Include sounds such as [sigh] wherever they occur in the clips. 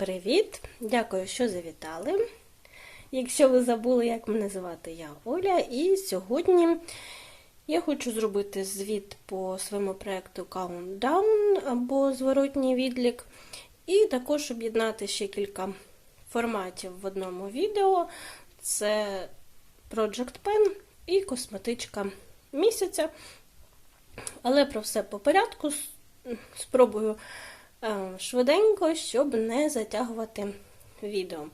привіт! Дякую, що завітали. Якщо ви забули, як мене звати, я Оля, і сьогодні я хочу зробити звіт по своєму проєкту Countdown або зворотній відлік, і також об'єднати ще кілька форматів в одному відео: це Project Pen і косметичка місяця. Але про все по порядку спробую швиденько, щоб не затягувати відео.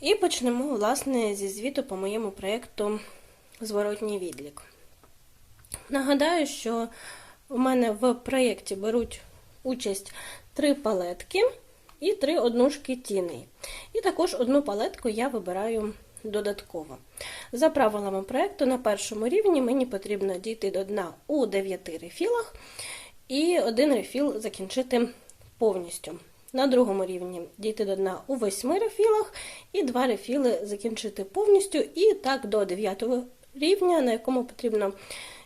І почнемо, власне, зі звіту по моєму проєкту Зворотній відлік. Нагадаю, що у мене в проєкті беруть участь три палетки і три однушки тіней. І також одну палетку я вибираю додатково. За правилами проєкту, на першому рівні мені потрібно дійти до дна у 9 рефілах і один рефіл закінчити повністю. На другому рівні дійти до дна у 8 рефілах і два рефіли закінчити повністю, і так до 9 рівня, на якому потрібно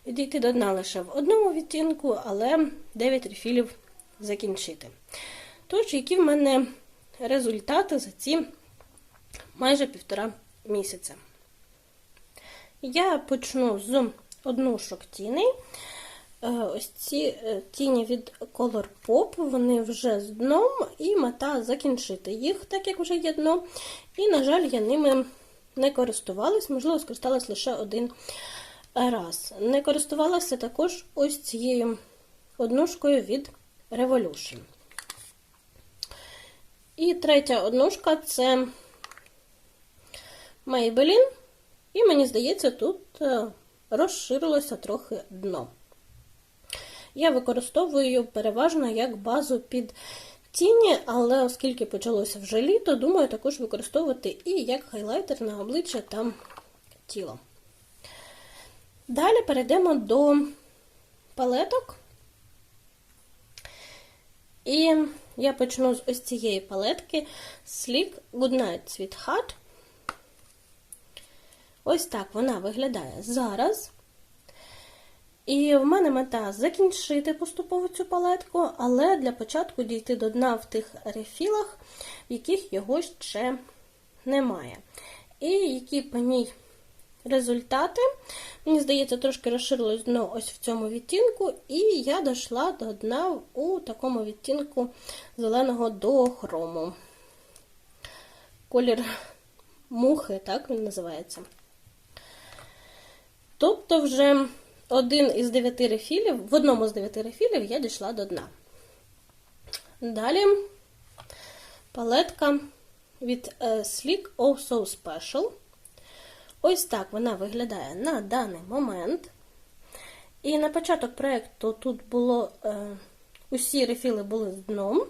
дійти до дна лише в одному відтінку, але 9 рефілів закінчити. Тож, які в мене результати за ці майже півтора місяця? Я почну з однушок тіней. Ось ці тіні від Color Pop, вони вже з дном, і мета закінчити їх, так як вже є дно. І, на жаль, я ними не користувалась, можливо, скористалась лише один раз. Не користувалася також ось цією однушкою від Revolution. І третя однушка це Maybelline. І мені здається, тут розширилося трохи дно. Я використовую її переважно як базу під тіні, але оскільки почалося вже літо, думаю також використовувати і як хайлайтер на обличчя та тіло. Далі перейдемо до палеток. І я почну з ось цієї палетки Sleek Goodnight Sweetheart. Ось так вона виглядає зараз. І в мене мета закінчити поступово цю палетку, але для початку дійти до дна в тих рефілах, в яких його ще немає. І які по ній результати, мені здається, трошки розширилось дно ось в цьому відтінку, і я дійшла до дна у такому відтінку зеленого до хрому. Колір мухи, так він називається. Тобто, вже один із дев'яти рефілів, в одному з дев'яти рефілів я дійшла до дна. Далі палетка від Sleek Oh So Special. Ось так вона виглядає на даний момент. І на початок проєкту тут було е, усі рефіли були з дном.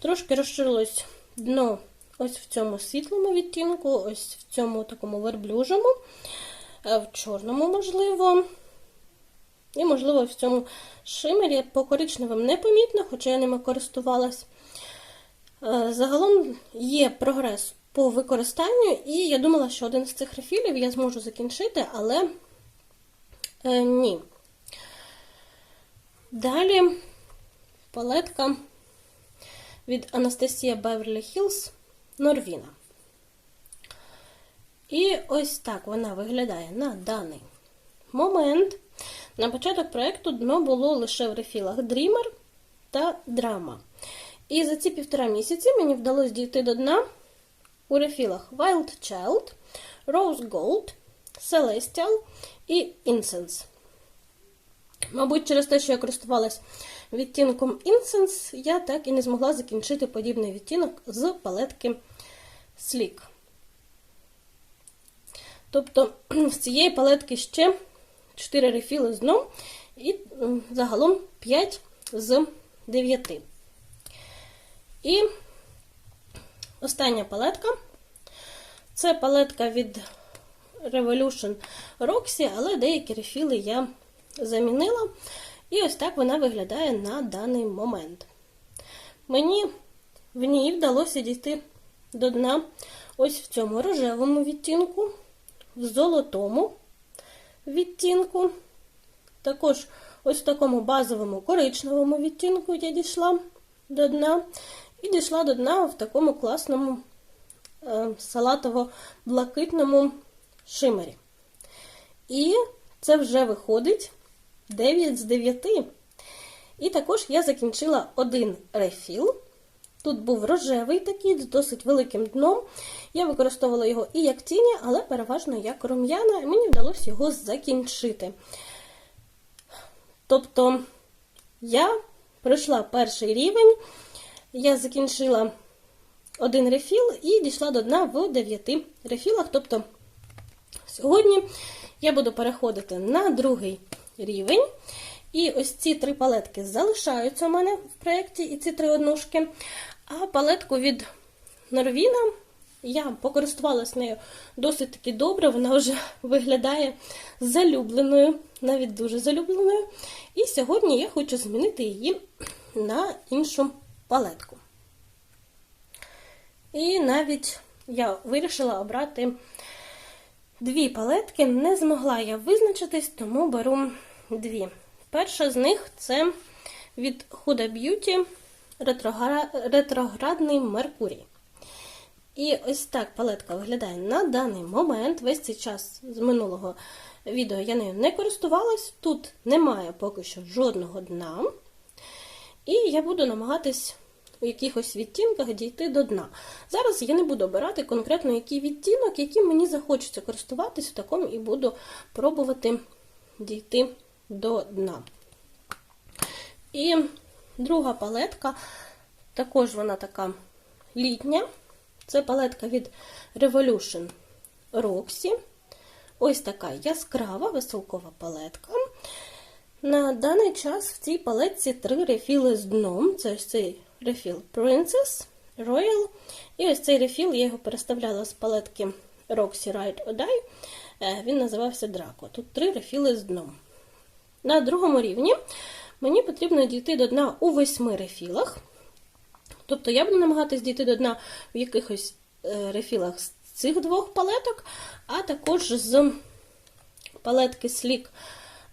Трошки розширилось дно ось в цьому світлому відтінку, ось в цьому такому верблюжому, е, в чорному, можливо. І, можливо, в цьому шимері по коричневим непомітно, хоча я ними користувалась. Е, загалом є прогрес по використанню, і я думала, що один з цих рефілів я зможу закінчити, але е, ні. Далі палетка від Анастасія Beverly Hills Норвіна. І ось так вона виглядає на даний момент. На початок проєкту дно було лише в рефілах Dreamer та Drama. І за ці півтора місяці мені вдалося дійти до дна у рефілах Wild Child, Rose Gold, Celestial і Incense. Мабуть, через те, що я користувалась відтінком Incense, я так і не змогла закінчити подібний відтінок з палетки Sleek. Тобто, [clears throat] з цієї палетки ще 4 рефіли з дном і загалом 5 з 9. І остання палетка. Це палетка від Revolution Roxy, але деякі рефіли я замінила. І ось так вона виглядає на даний момент. Мені в ній вдалося дійти до дна ось в цьому рожевому відтінку, в золотому відтінку. Також ось в такому базовому коричневому відтінку я дійшла до дна. і дійшла до дна в такому класному е, салатово-блакитному шимері. І це вже виходить 9 з 9. І також я закінчила один рефіл. Тут був рожевий такий, з досить великим дном. Я використовувала його і як тіні, але переважно як рум'яна, і мені вдалося його закінчити. Тобто я пройшла перший рівень, я закінчила один рефіл і дійшла до дна в 9 рефілах. Тобто сьогодні я буду переходити на другий рівень. І ось ці три палетки залишаються у мене в проєкті, і ці три однушки. А палетку від Норвіна я покористувалася нею досить таки добре, вона вже виглядає залюбленою, навіть дуже залюбленою. І сьогодні я хочу змінити її на іншу палетку. І навіть я вирішила обрати дві палетки. Не змогла я визначитись, тому беру дві. Перша з них це від Huda Beauty ретроградний Меркурій. І ось так палетка виглядає на даний момент. Весь цей час з минулого відео я нею не користувалась. Тут немає поки що жодного дна. І я буду намагатись у якихось відтінках дійти до дна. Зараз я не буду обирати конкретно який відтінок, яким мені захочеться користуватись в такому і буду пробувати дійти до дна. І друга палетка, також вона така літня. Це палетка від Revolution Roxy. Ось така яскрава веселкова палетка. На даний час в цій палетці три рефіли з дном. Це ось цей рефіл Princess, Royal. І ось цей рефіл, я його переставляла з палетки Roxy Ride or Die. Е, він називався Draco. Тут три рефіли з дном. На другому рівні мені потрібно дійти до дна у восьми рефілах. Тобто я буду намагатись дійти до дна в якихось е, рефілах з цих двох палеток, а також з палетки Sleek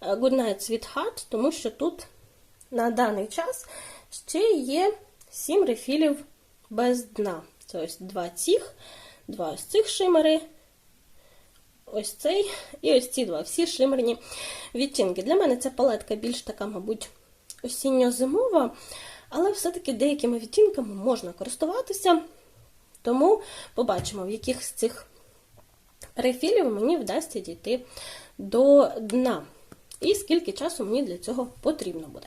Goodnight Sweetheart, тому що тут на даний час ще є 7 рефілів без дна. Ось два цих, два ось цих шимери, ось цей і ось ці два. Всі шимерні відтінки. Для мене ця палетка більш така, мабуть, осінньо-зимова, але все-таки деякими відтінками можна користуватися. Тому побачимо, в яких з цих рефілів мені вдасться дійти до дна. І скільки часу мені для цього потрібно буде.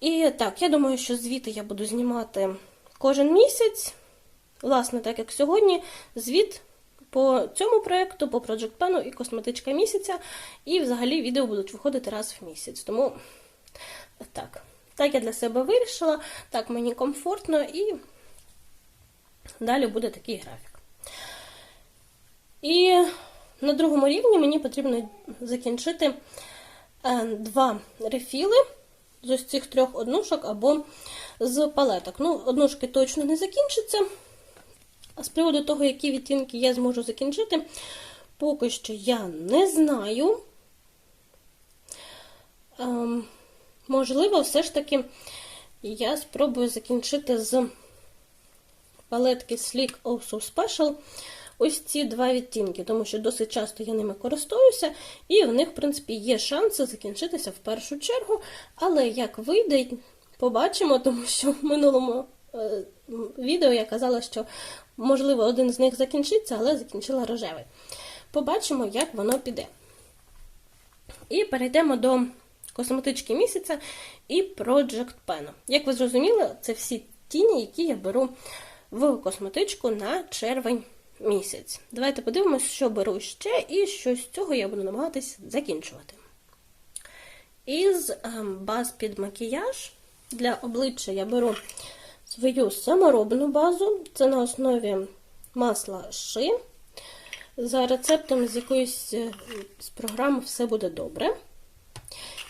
І так, я думаю, що звіти я буду знімати кожен місяць. Власне, так як сьогодні, звіт по цьому проєкту, по Project Pen і косметичка місяця. І взагалі відео будуть виходити раз в місяць. Тому так, так я для себе вирішила, так мені комфортно і далі буде такий графік. І на другому рівні мені потрібно закінчити е, два рефіли з ось цих трьох однушок або з палеток. Ну, однушки точно не закінчаться. А з приводу того, які відтінки я зможу закінчити, поки що я не знаю. Ем, можливо, все ж таки я спробую закінчити з палетки Sleek Oh So Special ось ці два відтінки, тому що досить часто я ними користуюся, і в них, в принципі, є шанси закінчитися в першу чергу. Але як вийде, побачимо, [laughs] тому що в минулому е, відео я казала, що, можливо, один з них закінчиться, але закінчила рожевий. Побачимо, як воно піде. І перейдемо до косметички місяця і Project Pen. Як ви зрозуміли, це всі тіні, які я беру в косметичку на червень місяць. Давайте подивимось, що беру ще, і що з цього я буду намагатись закінчувати. Із ем, баз під макіяж для обличчя я беру свою саморобну базу. Це на основі масла ши. За рецептом з якоїсь е, з програми все буде добре.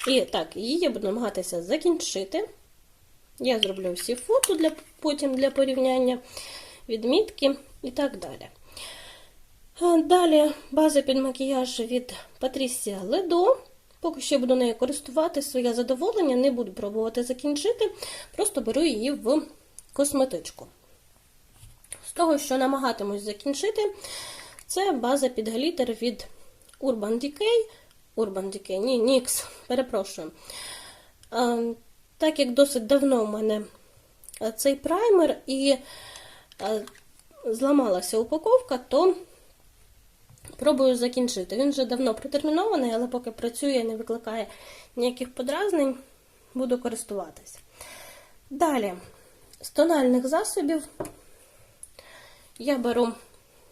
І так, її я буду намагатися закінчити. Я зроблю всі фото для, потім для порівняння, відмітки і так далі. Далі база під макіяж від Патрісія Ледо. Поки що буду нею користуватися своє задоволення, не буду пробувати закінчити, просто беру її в косметичку. З того, що намагатимусь закінчити, це база під глітер від Urban Decay. Urban Decay, ні, NYX, перепрошую. Так як досить давно в мене цей праймер і зламалася упаковка, то пробую закінчити. Він вже давно протермінований, але поки працює, не викликає ніяких подразнень, буду користуватися. Далі, з тональних засобів я беру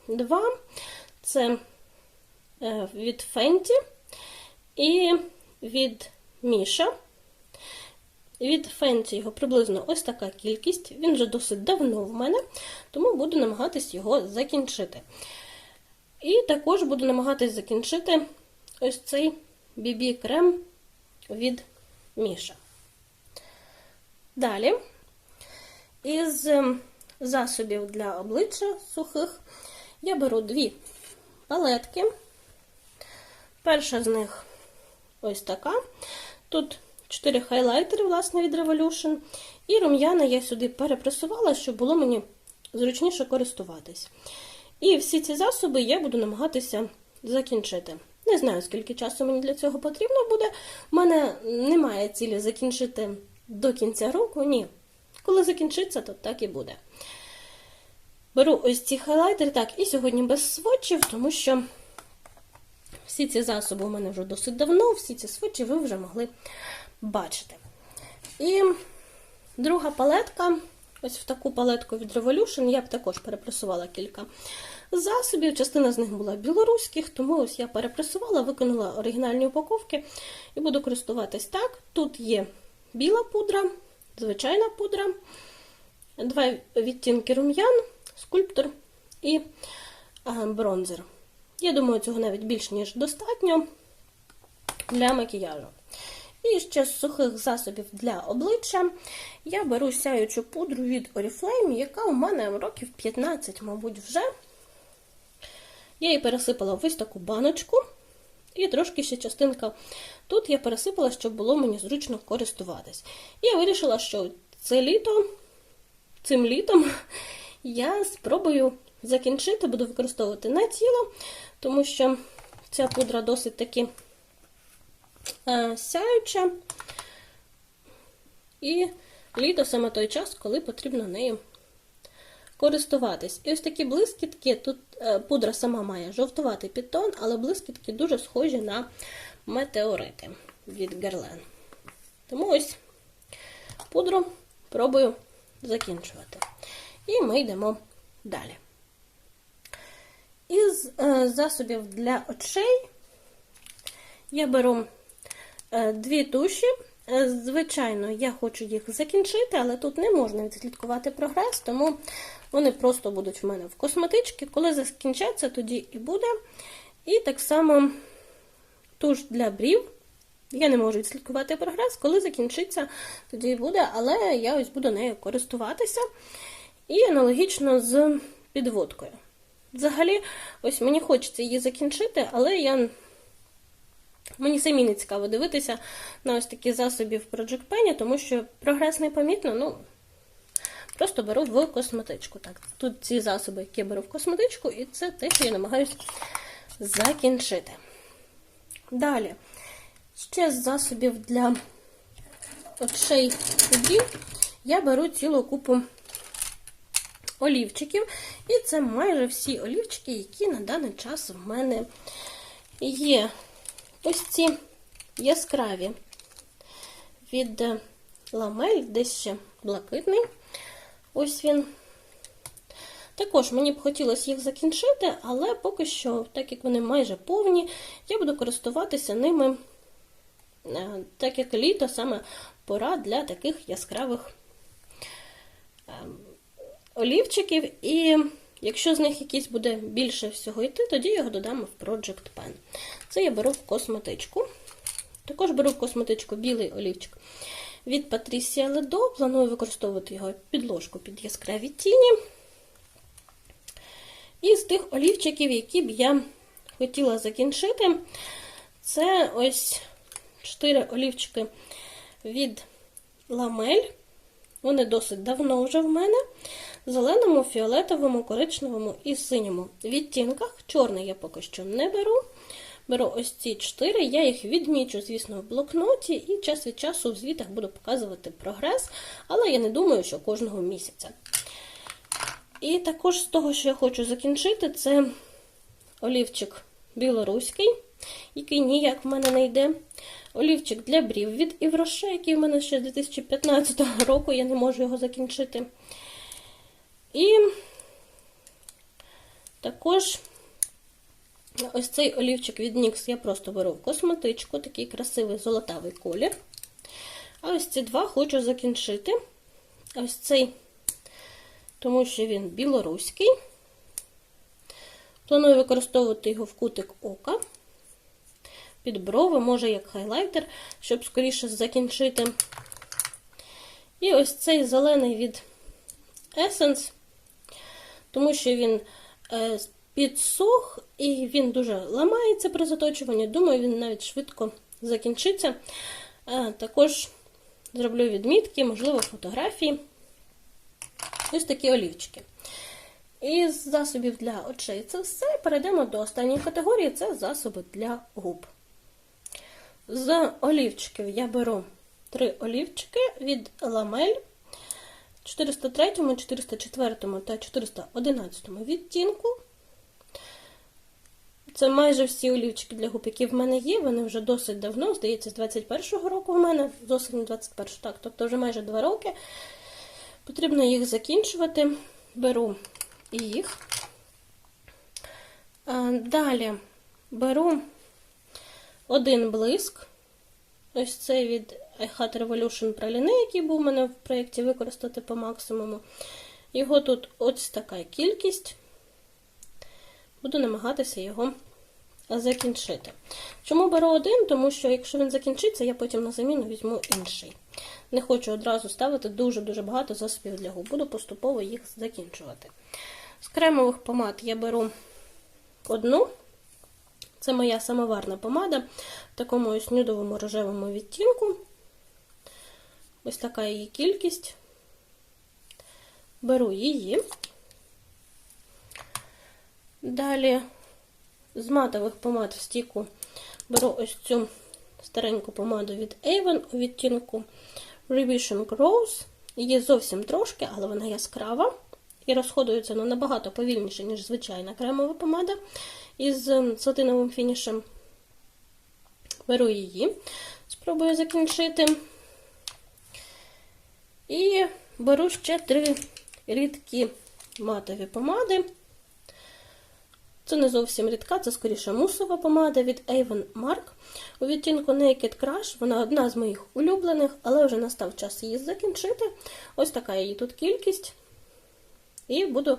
два. Це е, від Fenty і від Міша. Від Fenty його приблизно ось така кількість. Він вже досить давно в мене, тому буду намагатись його закінчити. І також буду намагатись закінчити ось цей BB-крем від Міша. Далі, із ем, засобів для обличчя сухих я беру дві палетки. Перша з них ось така. Тут 4 хайлайтери, власне, від Revolution. І рум'яна я сюди перепресувала, щоб було мені зручніше користуватись. І всі ці засоби я буду намагатися закінчити. Не знаю, скільки часу мені для цього потрібно буде. У мене немає цілі закінчити до кінця року, ні. Коли закінчиться, то так і буде. Беру ось ці хайлайтери, так, і сьогодні без сводчів, тому що всі ці засоби у мене вже досить давно, всі ці сводчі ви вже могли бачити. І друга палетка, ось в таку палетку від Revolution, я б також перепресувала кілька засобів. Частина з них була білоруських, тому ось я перепресувала, викинула оригінальні упаковки і буду користуватись так. Тут є біла пудра, звичайна пудра, два відтінки рум'ян, скульптор і бронзер. Я думаю, цього навіть більш ніж достатньо для макіяжу. І ще з сухих засобів для обличчя я беру сяючу пудру від Oriflame, яка у мене років 15, мабуть, вже. Я її пересипала в ось таку баночку. І трошки ще частинка тут я пересипала, щоб було мені зручно користуватись. І я вирішила, що це літо, цим літом [laughs] я спробую закінчити, буду використовувати на тіло, тому що ця пудра досить таки е, сяюча. І літо саме той час, коли потрібно нею користуватись. І ось такі блискітки, тут е, пудра сама має жовтуватий підтон, але блискітки дуже схожі на метеорити від Guerlain. Тому ось пудру пробую закінчувати. І ми йдемо далі. Із е, засобів для очей я беру е, дві туші. Звичайно, я хочу їх закінчити, але тут не можна відслідкувати прогрес, тому вони просто будуть в мене в косметичці. Коли закінчаться, тоді і буде. І так само туш для брів. Я не можу відслідкувати прогрес, коли закінчиться, тоді і буде, але я ось буду нею користуватися. І аналогічно з підводкою. Взагалі, ось мені хочеться її закінчити, але я. Мені самі не цікаво дивитися на ось такі засоби в Project Pen, тому що прогрес не помітно, ну, просто беру в косметичку. Так, Тут ці засоби, які я беру в косметичку, і це те, що я намагаюся закінчити. Далі, ще з засобів для очей і я беру цілу купу олівчиків. І це майже всі олівчики, які на даний час в мене є. Ось ці яскраві від ламель, десь ще блакитний. Ось він. Також мені б хотілося їх закінчити, але поки що, так як вони майже повні, я буду користуватися ними, е, так як літо, саме пора для таких яскравих ем, олівчиків. І якщо з них якийсь буде більше всього йти, тоді його додамо в Project Pen. Це я беру в косметичку. Також беру в косметичку білий олівчик від Patricia Ledo. Планую використовувати його підложку під яскраві тіні. І з тих олівчиків, які б я хотіла закінчити, це ось 4 олівчики від ламель. Вони досить давно вже в мене. Зеленому, фіолетовому, коричневому і синьому відтінках. Чорний я поки що не беру. Беру ось ці чотири, я їх відмічу, звісно, в блокноті, і час від часу в звітах буду показувати прогрес, але я не думаю, що кожного місяця. І також з того, що я хочу закінчити, це олівчик білоруський, який ніяк в мене не йде. Олівчик для брів від Івроше, який в мене ще з 2015 року, я не можу його закінчити. І також ось цей олівчик від NYX я просто беру в косметичку, такий красивий золотавий колір. А ось ці два хочу закінчити. Ось цей, тому що він білоруський. Планую використовувати його в кутик ока, під брови, може як хайлайтер, щоб скоріше закінчити. І ось цей зелений від Essence, тому що він е, підсох і він дуже ламається при заточуванні. Думаю, він навіть швидко закінчиться. Е, також зроблю відмітки, можливо, фотографії. Ось такі олівчики. Із засобів для очей це все. Перейдемо до останньої категорії це засоби для губ. З олівчиків я беру три олівчики від ламель 403, 404 та 411 відтінку. Це майже всі олівчики для губ, які в мене є. Вони вже досить давно, здається, з 21-го року в мене, з осені 21 так, тобто вже майже 2 роки. Потрібно їх закінчувати. Беру їх. Далі беру один блиск. Ось цей від iHat Revolution праліни, який був у мене в проєкті використати по максимуму. Його тут ось така кількість. Буду намагатися його закінчити. Чому беру один? Тому що, якщо він закінчиться, я потім на заміну візьму інший. Не хочу одразу ставити дуже-дуже багато засобів для губ. Буду поступово їх закінчувати. З кремових помад я беру одну. Це моя самоварна помада в такому ось нюдовому рожевому відтінку. Ось така її кількість. Беру її. Далі з матових помад в стіку беру ось цю стареньку помаду від Avon у відтінку Revision Rose. Її зовсім трошки, але вона яскрава. І розходується вона набагато повільніше, ніж звичайна кремова помада із сатиновим фінішем. Беру її, спробую закінчити. І беру ще три рідкі матові помади. Це не зовсім рідка, це скоріше мусова помада від Avon Mark. У відтінку Naked Crush. Вона одна з моїх улюблених, але вже настав час її закінчити. Ось така її тут кількість. І буду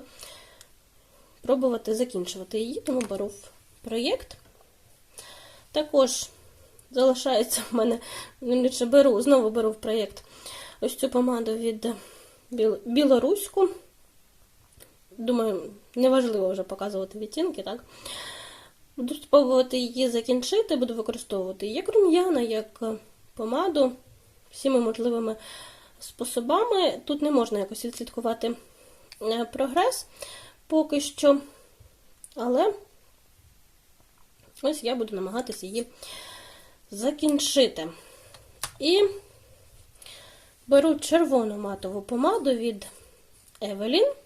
пробувати закінчувати її, тому беру в проєкт. Також залишається в мене, не беру, знову беру в проєкт ось цю помаду від білоруську. Думаю, неважливо вже показувати відтінки, так? Буду спробувати її закінчити, буду використовувати як рум'яна, як помаду всіми можливими способами. Тут не можна якось відслідкувати е, прогрес поки що, але ось я буду намагатися її закінчити. І беру червону матову помаду від Evelyn.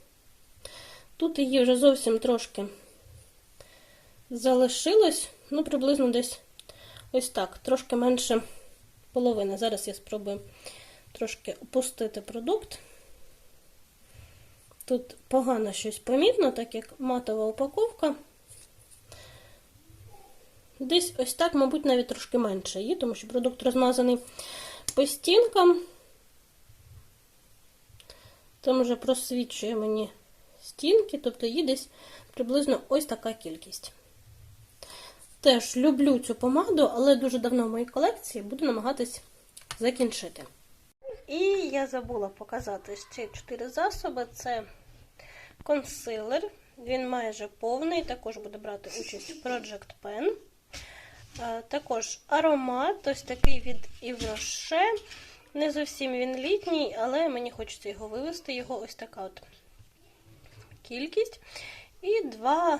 Тут її вже зовсім трошки залишилось, ну, приблизно десь ось так, трошки менше половини. Зараз я спробую трошки опустити продукт. Тут погано щось помітно, так як матова упаковка. Десь ось так, мабуть, навіть трошки менше її, тому що продукт розмазаний по стінкам. Там вже просвічує мені стінки, тобто її десь приблизно ось така кількість. Теж люблю цю помаду, але дуже давно в моїй колекції буду намагатись закінчити. І я забула показати ще 4 засоби. Це консилер, він майже повний, також буде брати участь Project Pen. Також аромат, ось такий від Івроше. Не зовсім він літній, але мені хочеться його вивести. Його ось така от кількість. І два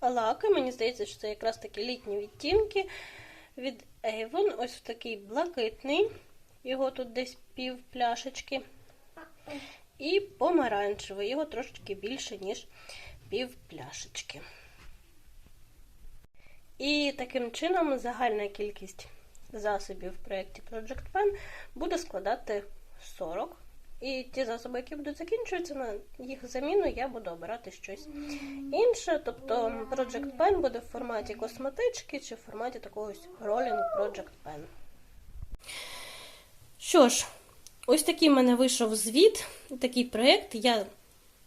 лаки. Мені здається, що це якраз такі літні відтінки від Avon. Ось такий блакитний. Його тут десь пів пляшечки. І помаранчевий. Його трошечки більше, ніж пів пляшечки. І таким чином загальна кількість засобів в проєкті Project Pen буде складати 40. І ті засоби, які будуть закінчуватися, на їх заміну я буду обирати щось інше. Тобто Project Pen буде в форматі косметички чи в форматі такогось Rolling Project Pen. Що ж, ось такий в мене вийшов звіт, такий проєкт. Я,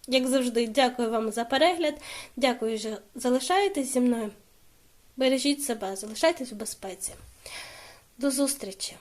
як завжди, дякую вам за перегляд. Дякую, що залишаєтесь зі мною. Бережіть себе, залишайтесь в безпеці. До зустрічі!